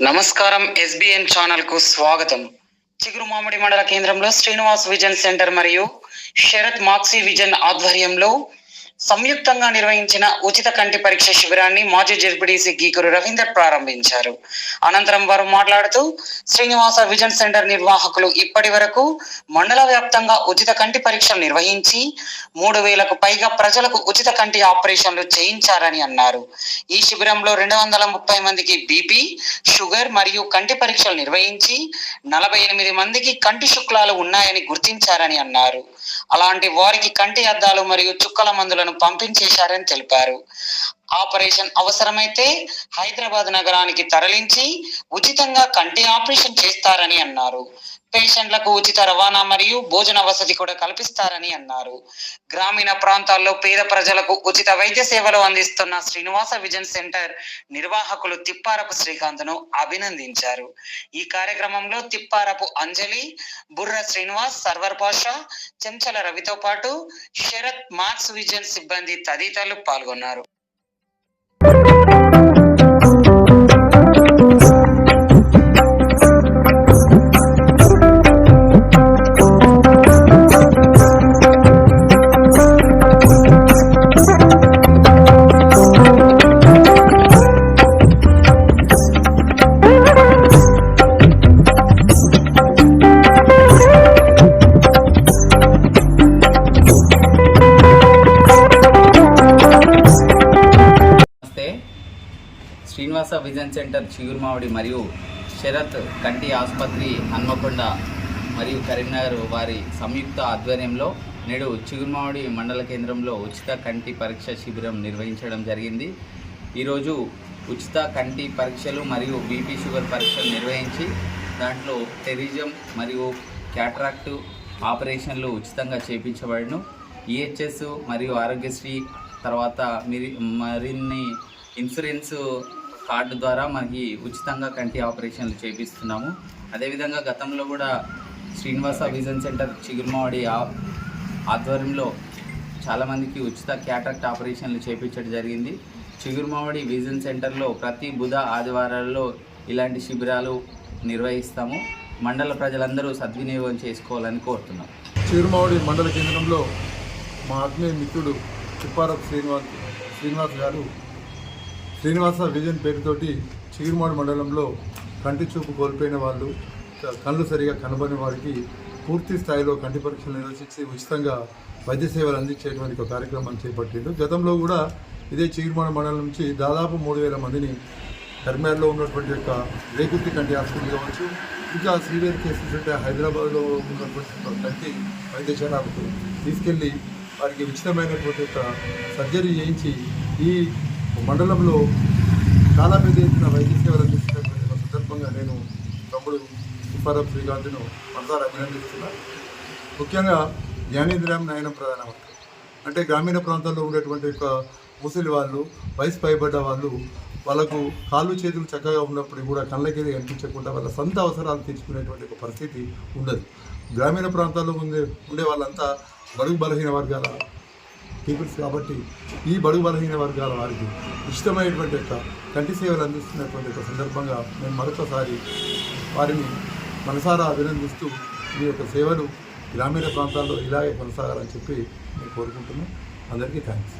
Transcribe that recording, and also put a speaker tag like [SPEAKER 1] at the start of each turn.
[SPEAKER 1] నమస్కారం ఎస్బిఎన్ ఛానల్కు స్వాగతం. చిగురు మామిడి మండల కేంద్రంలో శ్రీనివాస్ విజన్ సెంటర్ మరియు శరత్ మాక్సీ విజన్ ఆధ్వర్యంలో సంయుక్తంగా నిర్వహించిన ఉచిత కంటి పరీక్ష శిబిరాన్ని మాజీ జెడ్పీడీసీ గీకురు రవీందర్ ప్రారంభించారు. అనంతరం వారు మాట్లాడుతూ శ్రీనివాస విజన్ సెంటర్ నిర్వాహకులు ఇప్పటి వరకు మండల వ్యాప్తంగా ఉచిత కంటి పరీక్షలు నిర్వహించి మూడు వేలకు పైగా ప్రజలకు ఉచిత కంటి ఆపరేషన్లు చేయించారని అన్నారు. ఈ శిబిరంలో రెండు వందల ముప్పై మందికి బీపీ షుగర్ మరియు కంటి పరీక్షలు నిర్వహించి నలభై ఎనిమిది మందికి కంటి శుక్లాలు ఉన్నాయని గుర్తించారని అన్నారు. అలాంటి వారికి కంటి అద్దాలు మరియు చుక్కల మందులను పంపించేశారని తెలిపారు. ఆపరేషన్ అవసరమైతే హైదరాబాద్ నగరానికి తరలించి ఉచితంగా కంటి ఆపరేషన్ చేస్తారని అన్నారు. పేషెంట్లకు ఉచిత రవాణా మరియు భోజన వసతి కూడా కల్పిస్తారని అన్నారు. గ్రామీణ ప్రాంతాల్లో పేద ప్రజలకు ఉచిత వైద్య సేవలు అందిస్తున్న శ్రీనివాస విజన్ సెంటర్ నిర్వాహకులు తిప్పారపు శ్రీకాంత్ను అభినందించారు. ఈ కార్యక్రమంలో తిప్పారపు అంజలి బుర్ర శ్రీనివాస్ సర్వర్ పాషా చెంచల రవితో పాటు శరత్ మార్క్స్ విజన్ సిబ్బంది తదితరులు పాల్గొన్నారు.
[SPEAKER 2] శ్రీనివాస విజన్ సెంటర్ చిగురుమావిడి మరియు శరత్ కంటి ఆసుపత్రి హన్మకొండ మరియు కరీంనగర్ వారి సంయుక్త ఆధ్వర్యంలో నేడు చిగురుమావిడి మండల కేంద్రంలో ఉచిత కంటి పరీక్ష శిబిరం నిర్వహించడం జరిగింది. ఈరోజు ఉచిత కంటి పరీక్షలు మరియు బీపీ షుగర్ పరీక్షలు నిర్వహించి దాంట్లో టెరిజం మరియు క్యాట్రాక్ట్ ఆపరేషన్లు ఉచితంగా చేపించబడను. ఈహెచ్ఎస్ మరియు ఆరోగ్యశ్రీ తర్వాత మిరి మరిన్ని ఇన్సూరెన్స్ కార్డు ద్వారా మనకి ఉచితంగా కంటి ఆపరేషన్లు చేపిస్తున్నాము. అదేవిధంగా గతంలో కూడా శ్రీనివాస విజన్ సెంటర్ చిగురుమావడి ఆధ్వర్యంలో చాలామందికి ఉచిత క్యాటరాక్ట్ ఆపరేషన్లు చేపించడం జరిగింది. చిగురుమావడి విజన్ సెంటర్లో ప్రతి బుధ ఆదివారాల్లో ఇలాంటి శిబిరాలు నిర్వహిస్తాము. మండల ప్రజలందరూ సద్వినియోగం చేసుకోవాలని కోరుతున్నాం.
[SPEAKER 3] చిగురుమావడి మండల కేంద్రంలో మా ఆత్మీయ మిత్రుడు తిప్పారపు శ్రీనివాస్ శ్రీనివాస్ గారు శ్రీనివాస విజన్ పేరుతోటి చిగురుమాడు మండలంలో కంటి చూపు కోల్పోయిన వాళ్ళు కళ్ళు సరిగా కనబడిన వారికి పూర్తి స్థాయిలో కంటి పరీక్షలు నిర్వహించి ఉచితంగా వైద్య సేవలు అందించేటువంటి ఒక కార్యక్రమం చేపట్టిండు గతంలో కూడా ఇదే చిగురుమాడు మండలం నుంచి దాదాపు మూడు వేల మందిని కర్మేర్లో ఉన్నటువంటి యొక్క రేకుర్తి కంటి హాస్పిటల్ కావచ్చు ఇంకా సీవియర్ కేసెస్ అంటే హైదరాబాద్లో ఉన్నటువంటి కంటి వైద్యశాలకు తీసుకెళ్ళి వారికి ఉచితమైనటువంటి యొక్క సర్జరీ చేయించి ఈ మండలంలో చాలా పెద్ద ఎత్తున వైద్య సేవలు అందిస్తున్నటువంటి ఒక సందర్భంగా నేను తమ్ముడు సుబ్బారావు శ్రీకాంత్ను మనసారి అభినందిస్తున్నాను ముఖ్యంగా జ్ఞానేంద్రియం నయనం ప్రధానమంత్రి అంటే గ్రామీణ ప్రాంతాల్లో ఉండేటువంటి ఒక ముసలి వాళ్ళు వయసు పైబడ్డ వాళ్ళు వాళ్ళకు కాళ్ళు చేతులు చక్కగా ఉన్నప్పుడు కూడా కళ్ళకి కనిపించకుండా వాళ్ళ సొంత అవసరాలు తీర్చుకునేటువంటి ఒక పరిస్థితి ఉండదు. గ్రామీణ ప్రాంతాల్లో ఉండే ఉండే వాళ్ళంతా బడుగు బలహీన వర్గాల పీపుల్స్ కాబట్టి ఈ బడుగు బలహీన వర్గాల వారికి ఇష్టమైనటువంటి యొక్క కంటి సేవలు అందిస్తున్నటువంటి ఒక సందర్భంగా మేము మరొకసారి వారిని మనసారా అభినందిస్తూ మీ యొక్క సేవలు గ్రామీణ ప్రాంతాల్లో ఇలాగే కొనసాగాలని చెప్పి నేను కోరుకుంటున్నాను. అందరికీ థ్యాంక్స్